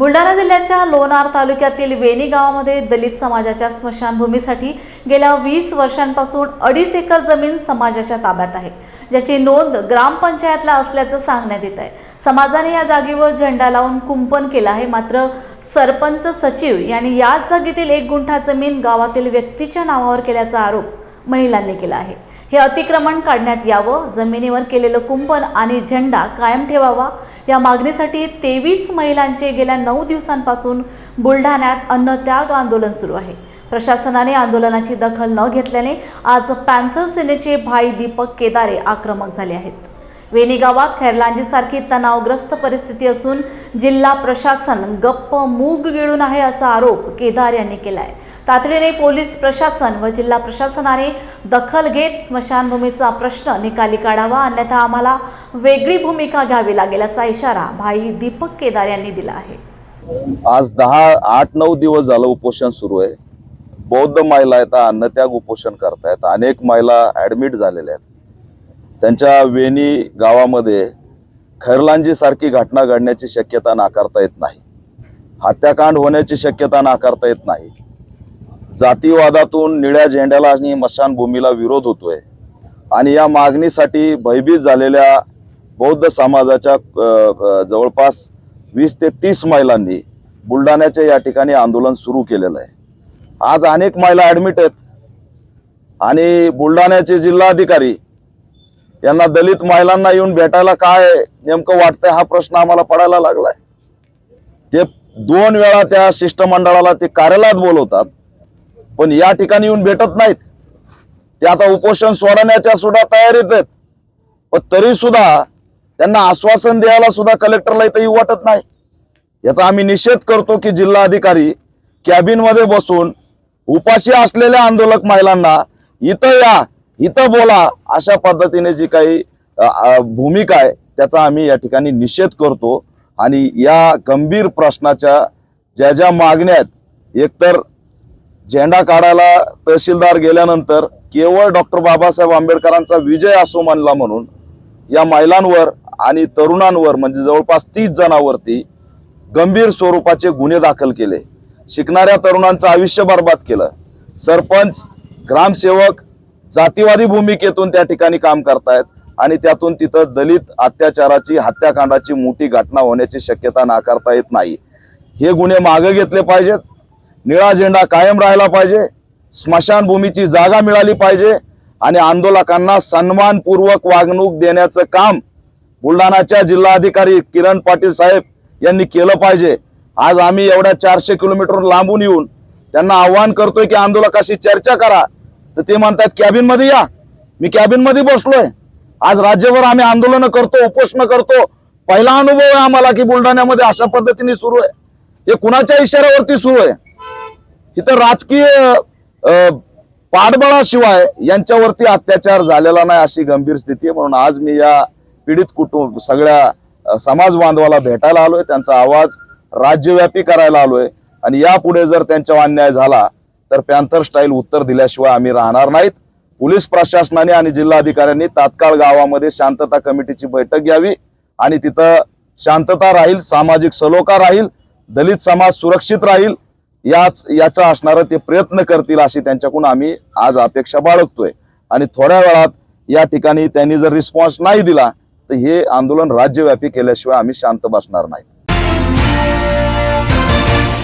बुलढाणा जिल्ह्याच्या लोणार तालुक्यातील वेणी गावामध्ये दलित समाजाच्या स्मशानभूमीसाठी गेल्या वीस वर्षांपासून अडीच एकर जमीन समाजाच्या ताब्यात आहे ज्याची नोंद ग्रामपंचायतला असल्याचं सांगण्यात येत आहे समाजाने या जागेवर झेंडा लावून कुंपण केलं आहे मात्र सरपंच सचिव यांनी याच जागेतील एक गुंठा जमीन गावातील व्यक्तीच्या नावावर केल्याचा आरोप महिलांनी केला आहे. हे अतिक्रमण काढण्यात यावं जमिनीवर केलेलं कुंपण आणि झेंडा कायम ठेवावा या मागणीसाठी तेवीस महिलांचे गेल्या नऊ दिवसांपासून बुलढाण्यात अन्नत्याग आंदोलन सुरू आहे. प्रशासनाने आंदोलनाची दखल न घेतल्याने आज पॅन्थर सेनेचे भाई दीपक केदारे आक्रमक झाले आहेत. वेणी गावात खैरलांजीसारखी तणावग्रस्त परिस्थिती असून जिल्हा प्रशासन गप्प मूग गिळून आहे असा आरोप केदार यांनी केला आहे तातडीने पोलीस प्रशासन व जिल्हा प्रशासनाने दखल घेत स्मशानभूमीचा प्रश्न निकाली काढावा अन्यथा आम्हाला वेगळी भूमिका घ्यावी लागेल असा इशारा भाई दीपक केदार यांनी दिला आहे. आज दहा आठ नऊ दिवस झालं उपोषण सुरू आहे. बौद्ध महिला आहेत अन्नत्याग उपोषण करतायत. अनेक महिला ऍडमिट झालेल्या आहेत. त्यांच्या वेणी गावामध्ये खैरलांजी सारखी घटना घडण्याची शक्यता नाकारता येत नाही. हत्याकांड होण्याची शक्यता नाकारता येत नाही. जातीवादातून निळ्या झेंड्याला आणि मशानभूमीला विरोध होतोय. आणि या मागणीसाठी भयभीत झालेल्या बौद्ध समाजाच्या जवळपास वीस ते तीस महिलांनी बुलढाण्याच्या या ठिकाणी आंदोलन सुरू केलेलं आहे. आज अनेक महिला ॲडमिट आहेत. आणि बुलढाण्याचे जिल्हाधिकारी यांना दलित महिलांना येऊन भेटायला काय नेमकं वाटतंय हा प्रश्न आम्हाला पडायला लागलाय. ते दोन वेळा त्या शिष्टमंडळाला ते कार्यालयात बोलवतात पण या ठिकाणी येऊन भेटत नाहीत. ते आता उपोषण सोडवण्याच्या सुद्धा तयारीत आहेत. पण तरी सुद्धा त्यांना आश्वासन द्यायला सुद्धा कलेक्टरला इथं येऊ वाटत नाही. याचा आम्ही निषेध करतो की जिल्हाधिकारी अधिकारी कॅबिनमध्ये बसून उपाशी असलेल्या आंदोलक महिलांना इथं या इथं बोला अशा पद्धतीने जी काही भूमिका आहे त्याचा आम्ही या ठिकाणी निषेध करतो. आणि या गंभीर प्रश्नाच्या ज्या ज्या मागण्या आहेत एकतर झेंडा काढायला तहसीलदार गेल्यानंतर केवळ डॉक्टर बाबासाहेब आंबेडकरांचा विजय असो म्हणला म्हणून या महिलांवर आणि तरुणांवर म्हणजे जवळपास तीस जणांवरती गंभीर स्वरूपाचे गुन्हे दाखल केले. शिकणाऱ्या तरुणांचं आयुष्य बर्बाद केलं. सरपंच ग्रामसेवक जातीवादी भूमिकेतून त्या ठिकाणी काम करतायत आणि त्यातून तिथं दलित अत्याचाराची हत्याकांडाची मोठी घटना होण्याची शक्यता नाकारता येत नाही. हे गुन्हे मागे घेतले पाहिजेत. निळा झेंडा कायम राहिला पाहिजे. स्मशानभूमीची जागा मिळाली पाहिजे आणि आंदोलकांना सन्मानपूर्वक वागणूक देण्याचं काम बुलढाणाच्या जिल्हाधिकारी किरण पाटील साहेब यांनी केलं पाहिजे. आज आम्ही एवढ्या चारशे किलोमीटर लांबून येऊन त्यांना आव्हान करतोय की आंदोलकाशी चर्चा करा. तर ते म्हणतात कॅबिनमध्ये या. मी कॅबिनमध्ये बसलोय. आज राज्यभर आम्ही आंदोलन करतो उपोषण करतो. पहिला अनुभव आहे आम्हाला की बुलढाण्यामध्ये अशा पद्धतीने सुरू आहे. हे कुणाच्या इशाऱ्यावरती सुरू आहे? इथं राजकीय पाठबळाशिवाय यांच्यावरती अत्याचार झालेला नाही अशी गंभीर स्थिती आहे. म्हणून आज मी या पीडित कुटुंब सगळ्या समाज बांधवाला भेटायला आलोय. त्यांचा आवाज राज्यव्यापी करायला आलोय. आणि यापुढे जर त्यांच्यावर अन्याय झाला तर पॅन्थर स्टाईल उत्तर दिल्याशिवाय आम्ही राहणार नाहीत. पोलीस प्रशासनाने आणि जिल्हाधिकाऱ्यांनी तात्काळ गावामध्ये शांतता कमिटीची बैठक घ्यावी आणि तिथं शांतता राहील सामाजिक सलोखा राहील दलित समाज सुरक्षित राहील याच याचा असणारं ते प्रयत्न करतील अशी त्यांच्याकडून आम्ही आज अपेक्षा बाळगतोय. आणि थोड्या वेळात या ठिकाणी त्यांनी जर रिस्पॉन्स नाही दिला तर हे आंदोलन राज्यव्यापी केल्याशिवाय आम्ही शांत बसणार नाही